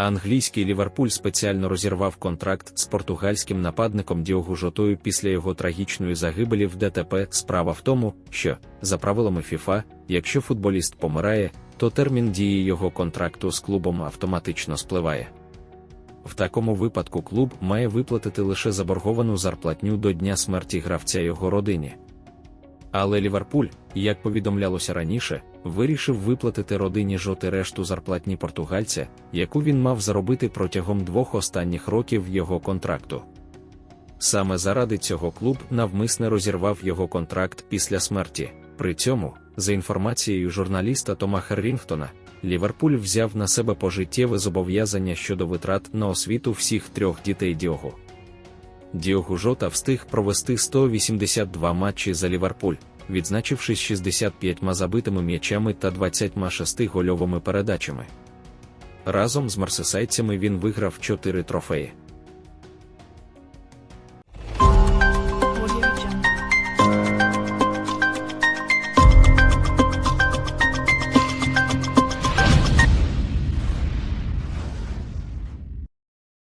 Англійський Ліверпуль спеціально розірвав контракт з португальським нападником Діогу Жотою після його трагічної загибелі в ДТП. Справа в тому, що, за правилами FIFA, якщо футболіст помирає, то термін дії його контракту з клубом автоматично спливає. В такому випадку клуб має виплатити лише заборговану зарплатню до дня смерті гравця його родині. Але Ліверпуль, як повідомлялося раніше, вирішив виплатити родині жоти решту зарплатні португальця, яку він мав заробити протягом двох останніх років його контракту. Саме заради цього клуб навмисне розірвав його контракт після смерті. При цьому, за інформацією журналіста Тома Херрінгтона, Ліверпуль взяв на себе пожиттєве зобов'язання щодо витрат на освіту всіх трьох дітей Діогу. Діогу Жота встиг провести 182 матчі за Ліверпуль, відзначившись 65 забитими м'ячами та 26 гольовими передачами. Разом з марсисайцями він виграв 4 трофеї.